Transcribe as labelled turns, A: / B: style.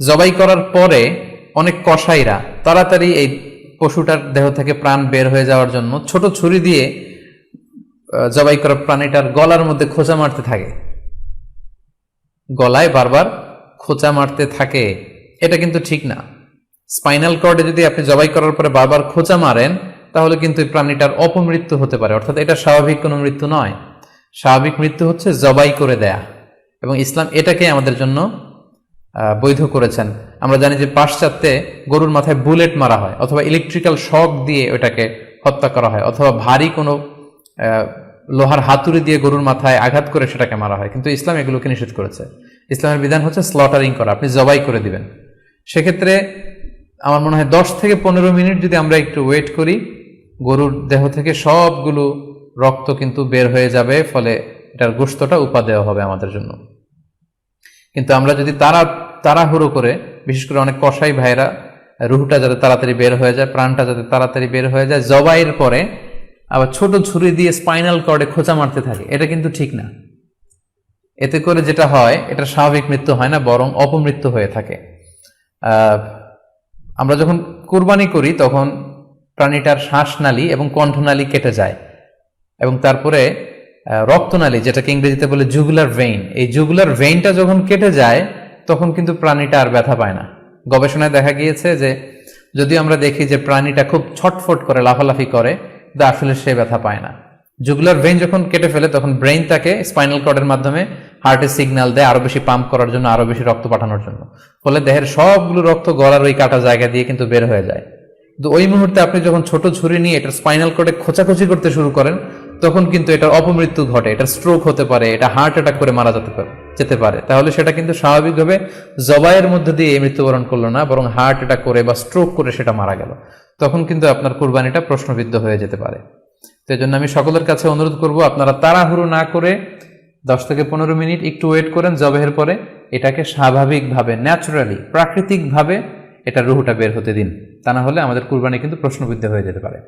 A: জবাই করার পরে অনেক কসাইরা তাড়াতাড়ি এই পশুটার দেহ থেকে প্রাণ বের হয়ে যাওয়ার জন্য ছোট ছুরি দিয়ে জবাই করা প্রাণীটার গলার মধ্যে খোঁচা মারতে থাকে। গলায় বারবার খোঁচা মারতে থাকে। এটা কিন্তু ঠিক না। স্পাইনাল কর্ডে যদি আপনি জবাই করার পরে বারবার খোঁচা মারেন, তাহলে কিন্তু এই প্রাণীটার অপমৃত্যু হতে পারে। অর্থাৎ এটা স্বাভাবিক কোনো মৃত্যু নয়। স্বাভাবিক মৃত্যু হচ্ছে জবাই করে দেয়া। এবং ইসলাম এটাকে আমাদের জন্য বৈধ করেছেন। আমরা জানি যে পাশ্চাত্যে গরুর মাথায় বুলেট মারা হয় অথবা ইলেকট্রিক্যাল শক দিয়ে ওটাকে হত্যা করা হয় অথবা ভারী কোনো লোহার হাতুড়ি দিয়ে গরুর মাথায় আঘাত করে সেটাকে মারা হয়। কিন্তু ইসলাম এগুলোকে নিষেধ করেছে। ইসলামের বিধান হচ্ছে স্লটারিং করা, আপনি জবাই করে দিবেন। সেক্ষেত্রে আমার মনে হয় দশ থেকে পনেরো মিনিট যদি আমরা একটু ওয়েট করি, গরুর দেহ থেকে সবগুলো রক্ত কিন্তু বের হয়ে যাবে, ফলে এটার গোস্তটা উপা দেওয়া হবে আমাদের জন্য। কিন্তু আমরা যদি তারা তাড়াহুড়ো করে, বিশেষ করে অনেক কসাই ভাইরা রুহটা যাতে তাড়াতাড়ি বের হয়ে যায়, প্রাণটা যাতে তাড়াতাড়ি বের হয়ে যায়, জবাইয়ের পরে আবার ছোট ছুরি দিয়ে স্পাইনাল কর্ডে খোঁচা মারতে থাকে। এটা কিন্তু ঠিক না। এতে করে যেটা হয়, এটা স্বাভাবিক মৃত্যু হয় না, বরং অপমৃত্যু হয়ে থাকে। আমরা যখন কুরবানি করি, তখন প্রাণীটার শ্বাসনালী এবং কণ্ঠনালী কেটে যায়। এবং তারপরে রক্তনালী, যেটাকে ইংরেজিতে বলে জুগুলার ভেইন এই জুগুলার ভেইনটা যখন কেটে যায় তখন কিন্তু প্রাণীটা আর ব্যথা পায় না। গবেষণায় দেখা গিয়েছে যে, যদি আমরা দেখি যে প্রাণীটা খুব ছটফট করে, লাফালাফি করে আসলে সে ব্যথা পায় না। জুগুলার ভেইন যখন কেটে ফেলে, তখন ব্রেইন তাকে স্পাইনাল কর্ডের মাধ্যমে হার্টে সিগন্যাল দেয় আরও বেশি পাম্প করার জন্য, আরও বেশি রক্ত পাঠানোর জন্য। ফলে দেহের সবগুলো রক্ত গলার ওই কাটা জায়গা দিয়ে কিন্তু বের হয়ে যায়। কিন্তু ওই মুহূর্তে আপনি যখন ছোট ছুরি নিয়ে এটার স্পাইনাল কর্ডে খোঁচাখুচি করতে শুরু করেন, তখন কিন্তু এটার অপমৃত্যু ঘটে এটা স্ট্রোক হতে পারে, এটা হার্ট অ্যাটাক করে মারা যেতে পারে। যেতে পারে। তাহলে সেটা কিন্তু স্বাভাবিকভাবে জবাইয়ের মধ্যে দিয়ে মৃত্যুবরণ করল না, বরং হার্ট অ্যাটাক করে বা স্ট্রোক করে সেটা মারা গেল। তখন কিন্তু আপনার কুরবানিটা প্রশ্নবিদ্ধ হয়ে যেতে পারে। তো এই জন্য আমি সকলের কাছে অনুরোধ করব, আপনারা তাড়াহুড়ো না করে দশ থেকে পনেরো মিনিট একটু ওয়েট করেন জবেহের পরে। এটাকে স্বাভাবিকভাবে ন্যাচারালি প্রাকৃতিকভাবে এটা রুহুটা বের হতে দিন। তা না হলে আমাদের কুরবানি কিন্তু প্রশ্নবিদ্ধ হয়ে যেতে পারে।